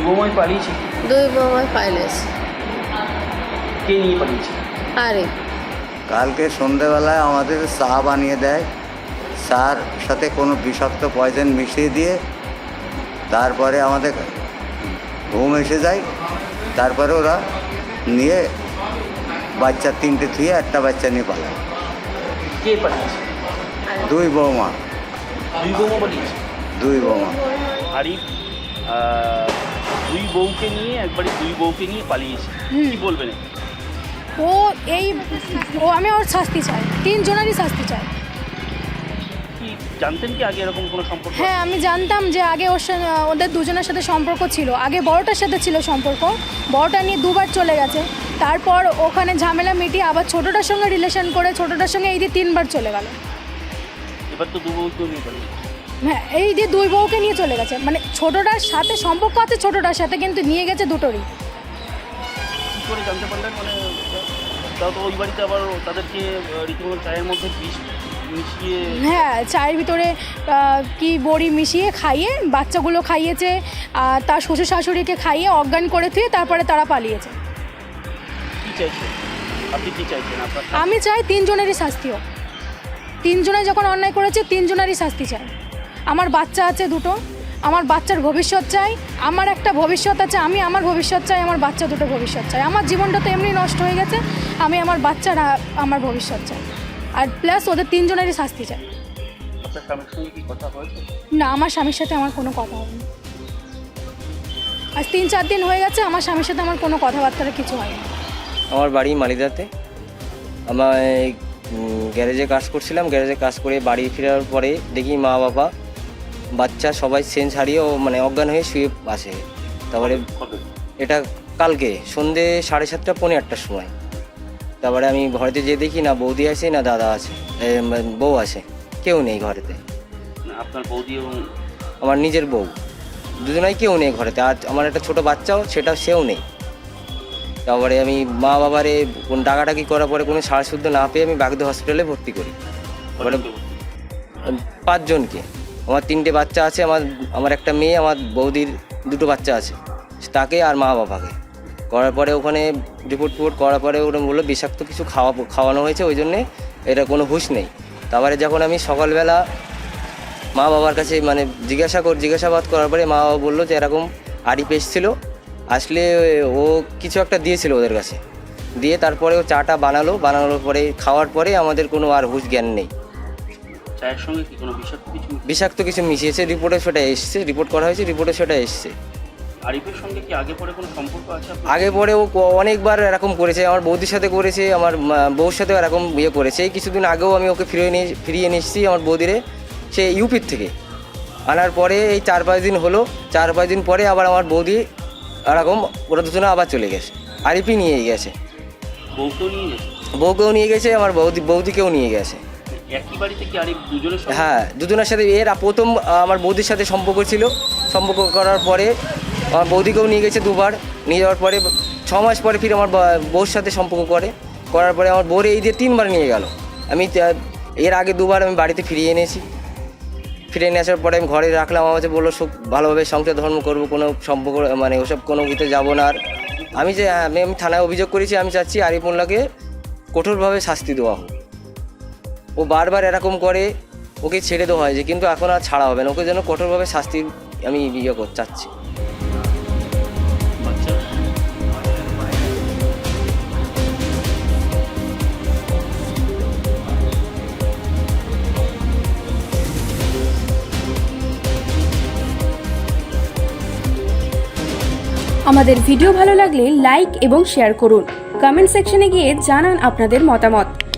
দুই বৌমাই পালিয়েছে দুই বৌমাই পাইলেছে কে নিয়ে পালিয়েছে আরে। কালকে সন্ধেবেলায় আমাদের চা বানিয়ে দেয়। চার সাথে কোনো বিষাক্ত পয়জন মিশিয়ে দিয়ে তারপরে আমাদের ঘুম এসে যায়। তারপরে ওরা নিয়ে বাচ্চা তিনটে থুয়ে একটা বাচ্চা নিয়ে পালায়। কে পালিয়েছে? দুই বৌমা। দুই বৌমা পালিয়েছে? দুই বৌমা। আরিফ? দুই বউকে নিয়ে একবারে দুই বউকে নিয়ে পালিয়েছে। কি বলবেন ও এই ও আমি ওর শাস্তি চাই তিনজনেরই শাস্তি চাই। কি জানতেন কি আগে এরকম কোনো সম্পর্ক? হ্যাঁ আমি জানতাম যে আগে ওর সাথে ওদের দুজনের সাথে সম্পর্ক ছিল। আগে বড়টার সাথে ছিল সম্পর্ক। বড়টা নিয়ে দুবার চলে গেছে। তারপর ওখানে ঝামেলা মিটিয়ে আবার ছোটোটার সঙ্গে রিলেশন করে ছোটোটার সঙ্গে এই দিয়ে তিনবার চলে গেল। এবার তো দু নিয়ে হ্যাঁ এই যে দুই বউকে নিয়ে চলে গেছে মানে ছোটোটার সাথে সম্পর্ক আছে ছোটোটার সাথে কিন্তু নিয়ে গেছে দুটোরই। কী করে জানতে পারলেন? মানে তাও তো ওই বাড়িতে আবার তাদেরকে রীতিমতো চায়ের মধ্যে বিষ মিশিয়ে হ্যাঁ চায়ের ভিতরে কি বড়ি মিশিয়ে খাইয়ে বাচ্চাগুলো খাইয়েছে আর তার শ্বশুর শাশুড়িকে খাইয়ে অজ্ঞান করে থুয়ে তারপরে তারা পালিয়েছে। কী চাইছেন? আপনি কী চাইছেন? আপনার আমি চাই তিনজনেরই শাস্তি হোক। তিনজনে যখন অন্যায় করেছে তিনজনেরই শাস্তি চাই। আমার বাচ্চা আছে দুটো আমার বাচ্চার ভবিষ্যৎ চাই আমার একটা ভবিষ্যৎ আছে আমি আমার ভবিষ্যৎ চাই আমার বাচ্চা দুটো ভবিষ্যৎ চাই। আমার জীবনটা তো এমনি নষ্ট হয়ে গেছে আমি আমার বাচ্চারা আমার ভবিষ্যৎ চাই। আর প্লাস ওদের তিনজনেরই শাস্তি চাই। আপনার স্বামীর সঙ্গে কি কথা হয়েছে? না আমার স্বামীর সাথে আমার কোনো কথা হয়নি। আজ তিন চার দিন হয়ে গেছে আমার স্বামীর সাথে আমার কোনো কথাবার্তা কিছু হয়নি। আমার বাড়ি মালিদাতে। আমার গ্যারেজে কাজ করছিলাম গ্যারেজে কাজ করে বাড়ি ফেরার পরে দেখি মা বাবা বাচ্চা সবাই সেন্স হারিয়ে ও মানে অজ্ঞান হয়ে শুয়ে আসে তারপরে এটা কালকে সন্ধে সাড়ে সাতটা পৌনে আটটার সময়। তারপরে আমি ঘরেতে যেয়ে দেখি না বৌদি আছে না দাদা আছে মানে বউ আছে কেউ নেই ঘরেতে। আপনার বৌদি এবং আমার নিজের বউ। দুজনাই কেউ নেই ঘরেতে আর আমার একটা ছোট বাচ্চাও সেটা সেও নেই। তারপরে আমি মা বাবারে কোন ডাকাডাকি করার পরে কোনো সাড়া শুদ্ধ না পেয়ে আমি বাগদা হসপিটালে ভর্তি করি। তারপরে পাঁচজনকে। আমার তিনটে বাচ্চা আছে, আমার আমার একটা মেয়ে, আমার বৌদির দুটো বাচ্চা আছে। তাকে আর মা বাবাকে। করার পরে ওখানে রিপোর্ট টিপোর্ট করার পরে ওরা বলল, বিষাক্ত কিছু খাওয়া, খাওয়ানো হয়েছে, ওই জন্যে এটা কোনো হুশ নেই। তারপরে যখন আমি সকালবেলা মা বাবার কাছে মানে জিজ্ঞাসা কর, জিজ্ঞাসাবাদ করার পরে মা বাবা বলল যে, এরকম আড়ি পেয়েছিল আসলে ও কিছু একটা দিয়েছিল ওদের কাছে। দিয়ে তারপরে ও চাটা বানালো, বানানোর পরে, খাওয়ার পরে আমাদের কোনো আর হুশ জ্ঞান নেই। চায়ের সঙ্গে কি কোনো বিষাক্ত কিছু বিষাক্ত কিছু মিশিয়েছে রিপোর্টে সেটা এসছে রিপোর্ট করা হয়েছে রিপোর্টে সেটা এসছে। আরিফের সঙ্গে কি আগে পরে কোনো সম্পর্ক আছে আগে পরে ও অনেকবার এরকম করেছে আমার বৌদির সাথে করেছে আমার বউর সাথেও এরকম ইয়ে করেছে। এই কিছুদিন আগেও আমি ওকে ফিরিয়ে নিয়ে ফিরিয়ে নিয়ে এসেছি আমার বৌদিরে সে ইউপির থেকে। আনার পরে এই চার পাঁচ দিন হলো চার পাঁচ দিন পরে আবার আমার বৌদি এরকম ওরা দুজনে আবার চলে গেছে। আরিফি নিয়ে গেছে। বউকেও নিয়ে গেছে? বউকেও নিয়ে গেছে আমার বৌদি বৌদিকেও নিয়ে গেছে। একই বাড়িতে কি দুজনের সঙ্গে হ্যাঁ দুজনের সাথে এর প্রথম আমার বৌদির সাথে সম্পর্ক ছিল। সম্পর্ক করার পরে আমার বৌদিকেও নিয়ে গেছে দুবার। নিয়ে যাওয়ার পরে ছ মাস পরে ফির আমার বউর সাথে সম্পর্ক করে। করার পরে আমার বউরে এই দিয়ে তিনবার নিয়ে গেল। আমি এর আগে দুবার আমি বাড়িতে ফিরিয়ে এনেছি। ফিরে নিয়ে আসার পরে আমি ঘরে রাখলাম। আমার কাছে বলল সব ভালোভাবে সংসার, ধর্ম করব, কোনো সম্পর্ক মানে ওসব কোনো ভিতরে যাব না আর। আমি যে আমি আমি থানায় অভিযোগ করেছি, আমি চাচ্ছি আরিফ কঠোরভাবে শাস্তি দেওয়া হোক। ও বারবার এরকম করে ওকে ছেড়ে দেওয়া হয়েছে কিন্তু এখন আর ছাড়া হবে না। ওকে যেন কঠোরভাবে শাস্তি আমি ইয়ে করতে চাচ্ছি। আমাদের ভিডিও ভালো লাগলে লাইক এবং শেয়ার করুন। কমেন্ট সেকশনে গিয়ে জানান আপনাদের মতামত।